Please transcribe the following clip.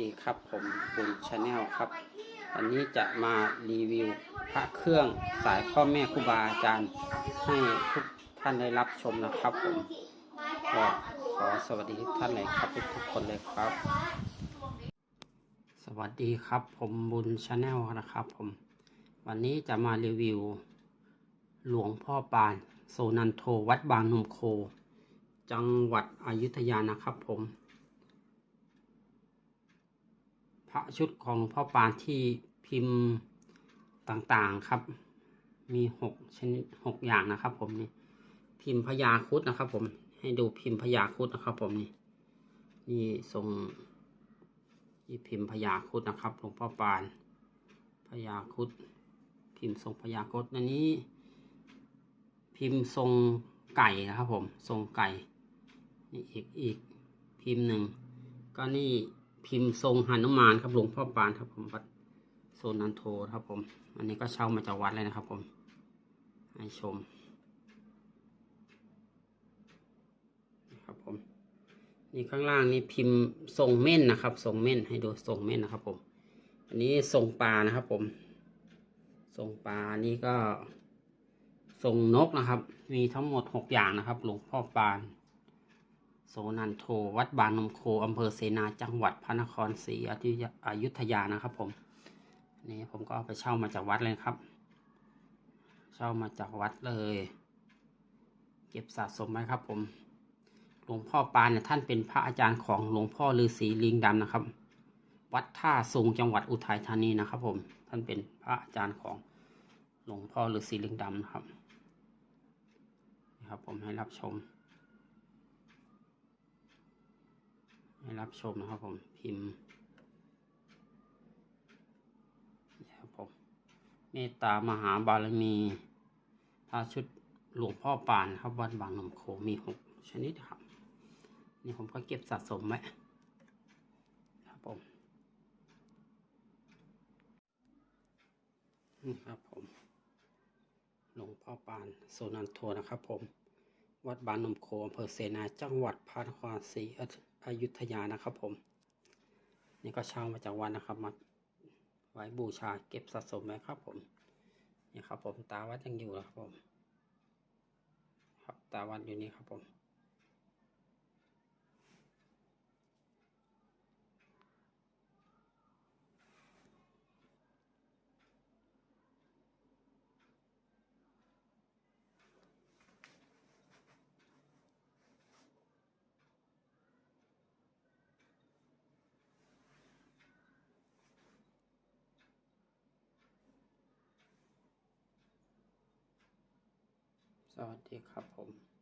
ดีครับผมบุญชาแนลครับ วันนี้จะมารีวิวพระเครื่องสายพ่อแม่ครูบาอาจารย์ ให้ทุกท่านได้รับชมนะครับผมก็ขอสวัสดีทุกท่านเลยครับทุกคนเลยครับ สวัสดีครับผมบุญชาแนลนะครับผม วันนี้จะมารีวิว หลวงพ่อปานโซนันโทวัดบางนมโค จังหวัดอยุธยานะครับผม พ ระชุดของหลวงพ่อปานที่พิมพ์ต่างๆครับ มีหกชนิดหกอย่างนะครับ ผมนี่พิมพ์พญาครุดนะครับ ผมให้ดูพิมพ์พญาครุดนะครับ ผมนี่นี่ทรงนี่พิมพ์พญาครุดนะครับหลวงพ่อปานพญาครุดพิมพ์ทรงพญาครุดอันนี้ พิมพ์ทรงไก่นะครับ ผมทรงไก่นี่อีกอีกพิมพ์หนึ่งก็นี่ พิมพ์ทรงหนุมานครับหลวงพ่อปานครับผมวัดโซนันโทครับผม อันนี้ก็เช่ามาจากวัดเลยนะครับผม ให้ชมนะครับผม นี่ข้างล่างนี่พิมพ์ทรงเม่นนะครับทรงเม่นให้ดูทรงเม่นนะครับผม อันนี้ทรงปลานะครับผมทรงปลานี่ก็ทรงนกนะครับ มีทั้งหมดหกอย่างนะครับ หลวงพ่อปาน โสนันโท วัดบางนมโคอำเภอเสนาจังหวัดพระนครศรีอยุธยานะครับ ผมนี่ผมก็เอาไปเช่ามาจากวัดเลยครับ เช่ามาจากวัดเลย เก็บสะสมไว้ครับ ผม หลวงพ่อปานเนี่ยท่านเป็นพระอาจารย์ของหลวงพ่อฤาษีลิงดำนะครับ วัดท่าสูงจังหวัดอุทัยธานีนะครับ ผม ท่านเป็นพระอาจารย์ของหลวงพ่อฤาษีลิงดำนะครับ นะครับ ผมให้รับชม ให้ รับชมนะครับผมพิมพ์นี่ครับผมเมตตามหาบารมีพระชุดหลวงพ่อปานครับวัดบางนมโคมีหกชนิดครับ นี่ผมก็เก็บสะสมไว้ครับผมนี่ครับผม หลวงพ่อปานโซนันโทนะครับผม วัดบางนมโคอำเภอเสนาจังหวัดพระนครศรีอยุธยา อยุธยานะครับผม นี่ก็เช่ามาจากวันนะครับมาไว้บูชาเก็บสะสมไว้ครับผมนี่ครับผมตาวัดยังอยู่นะครับผม ครับตาวัดอยู่นี่ครับผม สวัสดีครับผม